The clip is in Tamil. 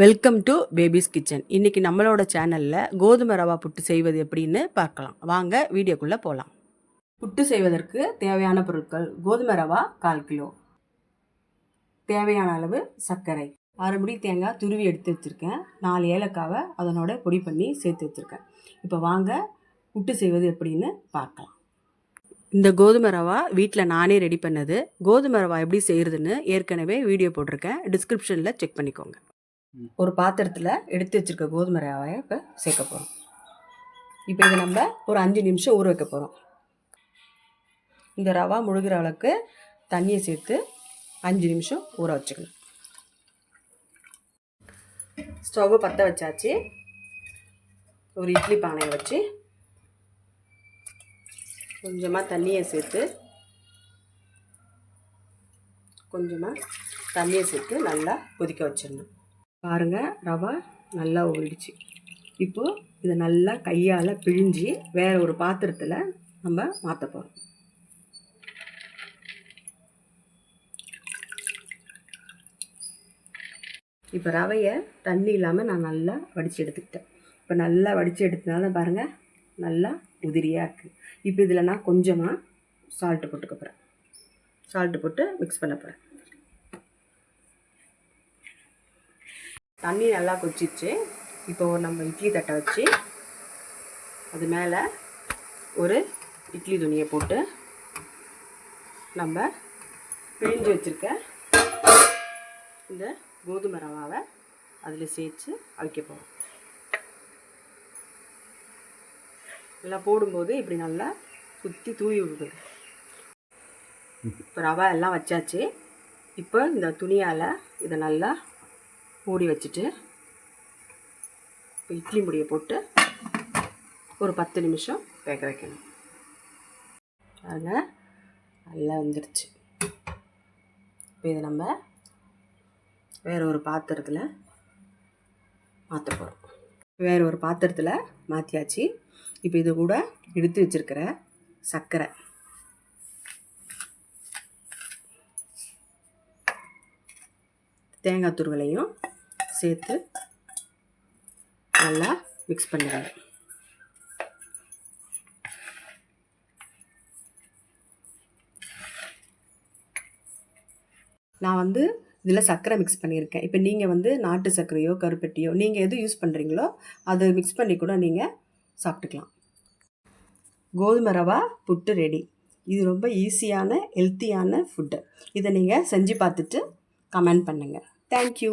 வெல்கம் டு பேபிஸ் கிச்சன் இன்றைக்கி நம்மளோட சேனலில் கோதுமை ரவா புட்டு செய்வது எப்படின்னு பார்க்கலாம். வாங்க வீடியோக்குள்ளே போகலாம் புட்டு செய்வதற்கு தேவையான பொருட்கள் கோதுமை ரவா கால் கிலோ. தேவையான அளவு சர்க்கரை. அரை தேங்காய் துருவி எடுத்து வச்சுருக்கேன். நாலு ஏலக்காவை அதனோட பொடி பண்ணி சேர்த்து வச்சுருக்கேன். இப்போ வாங்க புட்டு செய்வது எப்படின்னு பார்க்கலாம். இந்த கோதுமை ரவா வீட்டில் நானே ரெடி பண்ணது. கோதுமை ரவா எப்படி செய்கிறதுன்னு ஏற்கனவே வீடியோ போட்டிருக்கேன். டிஸ்கிரிப்ஷனில் செக் பண்ணிக்கோங்க. ஒரு பாத்திரத்தில் எடுத்து வச்சுருக்க கோதுமை ரவாயை இப்போ சேர்க்க போகிறோம் இப்போ இதை நம்ம ஒரு அஞ்சு நிமிஷம் ஊற வைக்க போகிறோம் இந்த ரவா முழுகிற அளவுக்கு தண்ணியை சேர்த்து அஞ்சு நிமிஷம் ஊற வச்சுக்கணும். ஸ்டவ்வை பற்ற வச்சாச்சு. ஒரு இட்லி பானையை வச்சு கொஞ்சமாக தண்ணியை சேர்த்து கொஞ்சமாக தண்ணியை சேர்த்து நல்லா கொதிக்க வச்சிடணும். பாருங்கள் ரவா நல்லா ஊறிடுச்சு. இப்போது இதை நல்லா கையால் பிழிஞ்சு வேறு ஒரு பாத்திரத்தில் நம்ம மாற்ற போகிறோம் இப்போ ரவையை தண்ணி இல்லாமல் நான் நல்லா வடித்து எடுத்துக்கிட்டேன். இப்போ நல்லா வடித்து எடுத்தனால பாருங்கள் நல்லா உதிரியாக இருக்குது இப்போ இதில் நான் கொஞ்சமாக சால்ட்டு போட்டுக்க போகிறேன் சால்ட்டு போட்டு மிக்ஸ் பண்ண போகிறேன் தண்ணி நல்லா கொச்சிச்சு இப்போ நம்ம இட்லி தட்டை வச்சு அது மேலே ஒரு இட்லி துணியை போட்டு நம்ம பிழிஞ்சு வச்சுருக்க இந்த கோதுமை ரவாவை அதில் சேர்த்து அவிக்க போகிறோம் நல்லா போடும்போது இப்படி நல்லா சுற்றி தூவி விடுது இப்போ ரவா எல்லாம் வச்சாச்சு. இப்போ இந்த துணியால் இதை நல்லா மூடி வச்சுட்டு இப்போ இட்லி முடியை போட்டு ஒரு பத்து நிமிஷம் வேக வைக்கணும். அதில் நல்லா வந்துடுச்சு இப்போ இதை நம்ம வேறு ஒரு பாத்திரத்தில் மாற்ற போகிறோம் வேறு ஒரு பாத்திரத்தில் மாற்றியாச்சு இப்போ இது கூட எடுத்து வச்சுருக்கிற சர்க்கரை. தேங்காய் துருவலையும் சேர்த்து நல்லா மிக்ஸ் பண்ணிடுங்க நான் வந்து இதில் சர்க்கரை மிக்ஸ் பண்ணியிருக்கேன். இப்போ நீங்கள் வந்து நாட்டு சர்க்கரையோ கருப்பெட்டியோ நீங்கள் எது யூஸ் பண்ணுறீங்களோ அதை மிக்ஸ் பண்ணி கூட நீங்கள் சாப்பிட்டுக்கலாம். கோதுமை ரவா புட்டு ரெடி இது ரொம்ப ஈஸியான ஹெல்த்தியான ஃபுட்டு இதை நீங்கள் செஞ்சு பார்த்துட்டு கமெண்ட் பண்ணுங்கள் தேங்க்யூ